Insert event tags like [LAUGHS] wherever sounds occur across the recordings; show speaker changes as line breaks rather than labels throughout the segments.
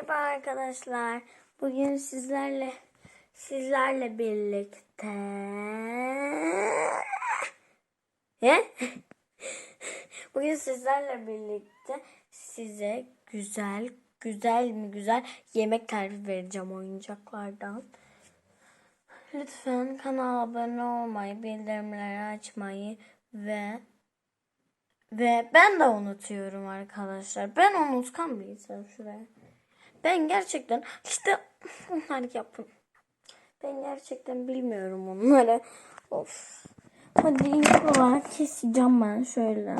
Merhaba arkadaşlar. Bugün sizlerle sizlerle birlikte? [LAUGHS] Bugün sizlerle birlikte size güzel güzel mi güzel yemek tarifi vereceğim oyuncaklardan. Lütfen kanala abone olmayı, bildirimleri açmayı ve ve ben de unutuyorum arkadaşlar. Ben unutkan bir insan şuraya. Ben gerçekten işte onları yapın. Ben gerçekten bilmiyorum onları. Of. Hadi ilk olarak keseceğim ben şöyle.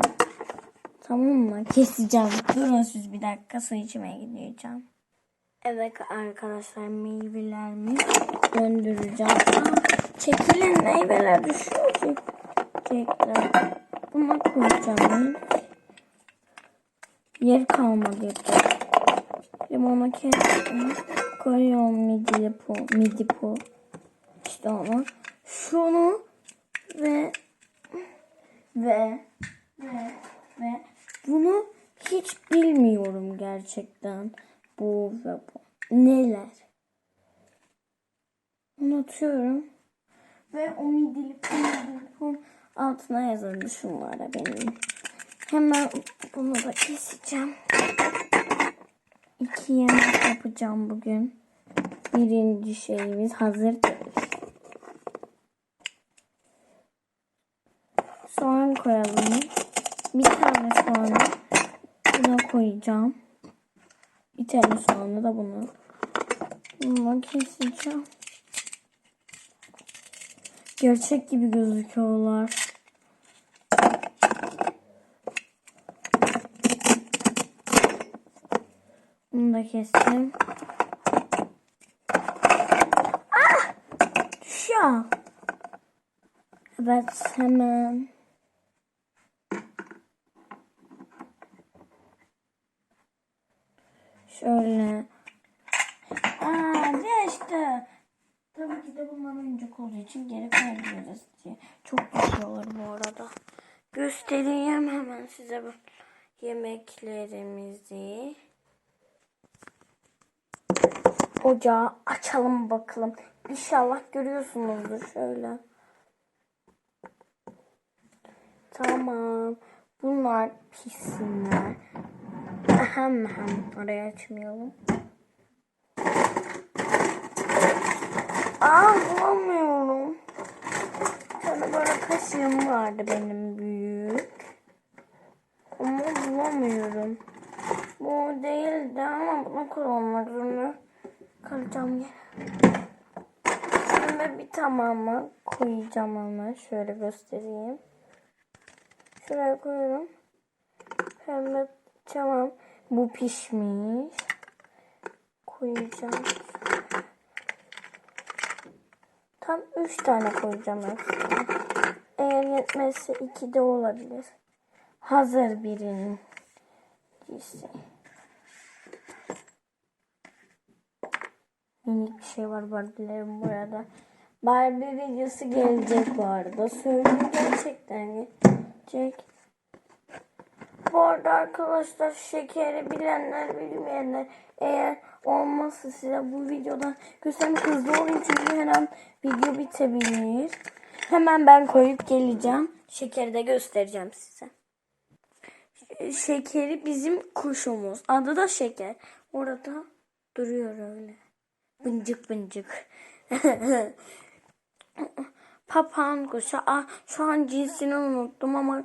Tamam mı? Keseceğim. Durun siz bir dakika su içmeye gideceğim. Evet arkadaşlar meyvelerimi döndüreceğim. Aa, çekilin meyveler düşüyor. Çekecekler. Buna koyacağım. Yer kalmadı yapacak. Limonu kestim. Koyuyorum midi po, midi po. İşte onu. Şunu ve ve ve ve bunu hiç bilmiyorum gerçekten. Bu ve bu. Neler? Unutuyorum. Ve o midili pum altına yazıldı şunlara benim. Hemen bunu da keseceğim. İki yemek yapacağım bugün. Birinci şeyimiz hazır. Soğan koyalım. Bir tane soğanı buna koyacağım. Bir tane soğanı da bunu. Bunu keseceğim. Gerçek gibi gözüküyorlar. Bunu da kestim. Ah! Düşüyor. Evet hemen. Şöyle. Aa işte. Tabii ki de bunlar oyuncak olduğu için geri koyabiliriz diye. Çok düşüyorlar bu arada. Göstereyim hemen size bu yemeklerimizi. Ocağı açalım bakalım. İnşallah görüyorsunuzdur şöyle. Tamam. Bunlar pişsinler. Ahem ahem. Orayı açmayalım. Aa bulamıyorum. Tane böyle kaşığım vardı benim büyük. Ama bulamıyorum. Bu değildi ama bunu kullanmak zorunda kalacağım yere. Şimdi bir tamamı koyacağım ama şöyle göstereyim. Şuraya koyuyorum. Pembe tamam. Bu pişmiş. Koyacağım. Tam 3 tane koyacağım hepsini. Eğer yetmezse 2 de olabilir. Hazır birinin. İşte. Minik bir şey var Barbie'lerin bu arada. Barbie videosu gelecek bu arada. Söyleyeyim gerçekten gelecek. Bu arada arkadaşlar şekeri bilenler bilmeyenler eğer olmazsa size bu videodan göstermek hızlı olayım çünkü her an video bitebilir. Hemen ben koyup geleceğim. Şekeri de göstereceğim size. Şekeri bizim kuşumuz. Adı da şeker. Orada duruyor öyle. Bıncık bıncık. [LAUGHS] Papağan kuşu. Ah, şu an cinsini unuttum ama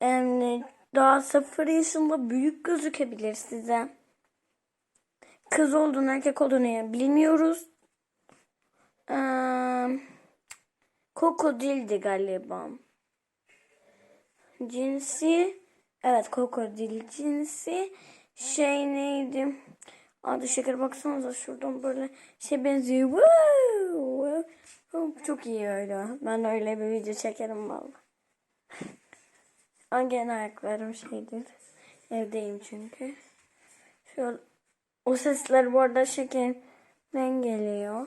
yani daha sıfır yaşında büyük gözükebilir size. Kız olduğunu erkek olduğunu bilmiyoruz. Ee, krokodildi galiba. Cinsi evet krokodil cinsi şey neydi? Adı şeker baksanıza şuradan böyle şey benziyor. Woo! Çok iyi öyle. Ben öyle bir video çekerim vallahi. Gene ayaklarım şeydir. Evdeyim çünkü. Şöyle o sesler bu arada şekerden geliyor.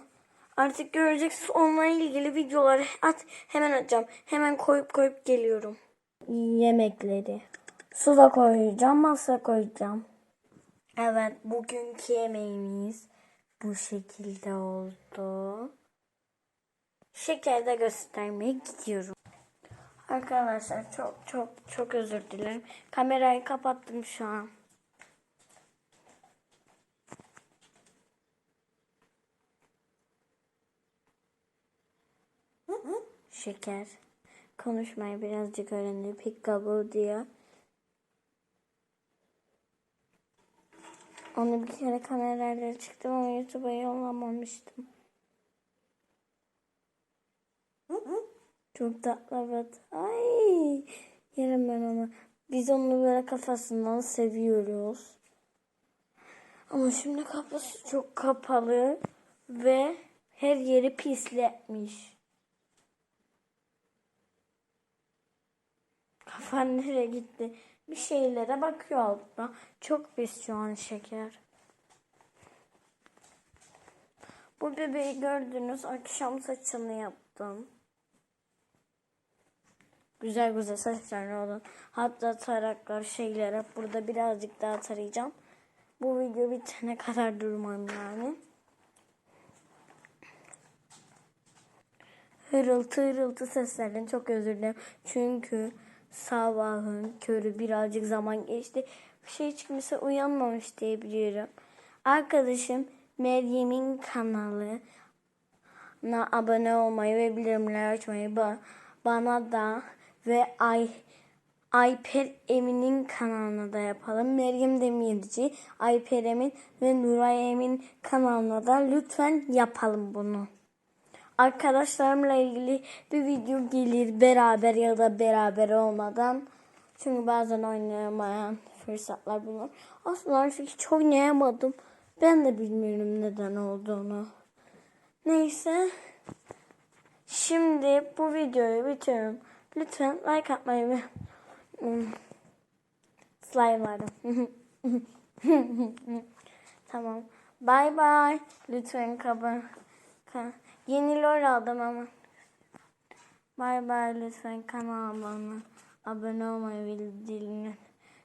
Artık göreceksiniz onunla ilgili videolar at hemen atacağım. Hemen koyup koyup geliyorum. Yemekleri. Su da koyacağım, masa koyacağım. Evet bugünkü yemeğimiz bu şekilde oldu. Şekerde göstermeye gidiyorum. Arkadaşlar çok çok çok özür dilerim. Kamerayı kapattım şu an. Şeker. Konuşmayı birazcık öğrendi. Peekaboo diyor. Onu bir kere kameralarda çıktım ama YouTube'a yollamamıştım. Çok tatlı evet. Ay yerim ben onu. Biz onu böyle kafasından seviyoruz. Ama şimdi kafası çok kapalı ve her yeri pisletmiş. Kafan nereye gitti? Bir şeylere bakıyor altta. Çok pis şu an şeker. Bu bebeği gördünüz. Akşam saçını yaptım. Güzel güzel saçlar oldu. Hatta taraklar şeyler hep burada birazcık daha tarayacağım. Bu video bitene kadar durmam yani. Hırıltı hırıltı seslerden çok özür dilerim. Çünkü sabahın körü birazcık zaman geçti. Bir şey kimse uyanmamış diye biliyorum. Arkadaşım Meryem'in kanalına abone olmayı ve bildirimleri açmayı ba- bana da ve Ay Ayper Emin'in kanalına da yapalım. Meryem Demirci, Ayper Emin ve Nuray Emin kanalına da lütfen yapalım bunu arkadaşlarımla ilgili bir video gelir beraber ya da beraber olmadan. Çünkü bazen oynayamayan fırsatlar bulunur. Aslında artık hiç oynayamadım. Ben de bilmiyorum neden olduğunu. Neyse. Şimdi bu videoyu bitiriyorum. Lütfen like atmayı ve Hmm. slime [LAUGHS] tamam. Bye bye. Lütfen kaba. Yeni lol aldım ama. Bay bay lütfen kanalıma abone olmayı bildirin.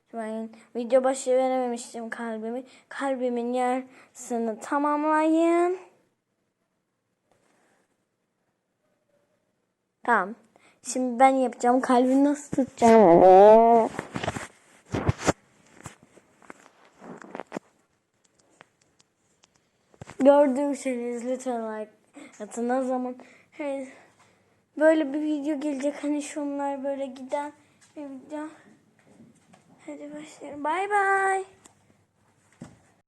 Lütfen video başı verememiştim kalbimi. Kalbimin yarısını tamamlayın. Tamam. Şimdi ben yapacağım. Kalbini nasıl tutacağım? Gördüyseniz lütfen like atın. O zaman hey, böyle bir video gelecek. Hani şunlar böyle giden bir video. Hadi başlayalım. Bay bay.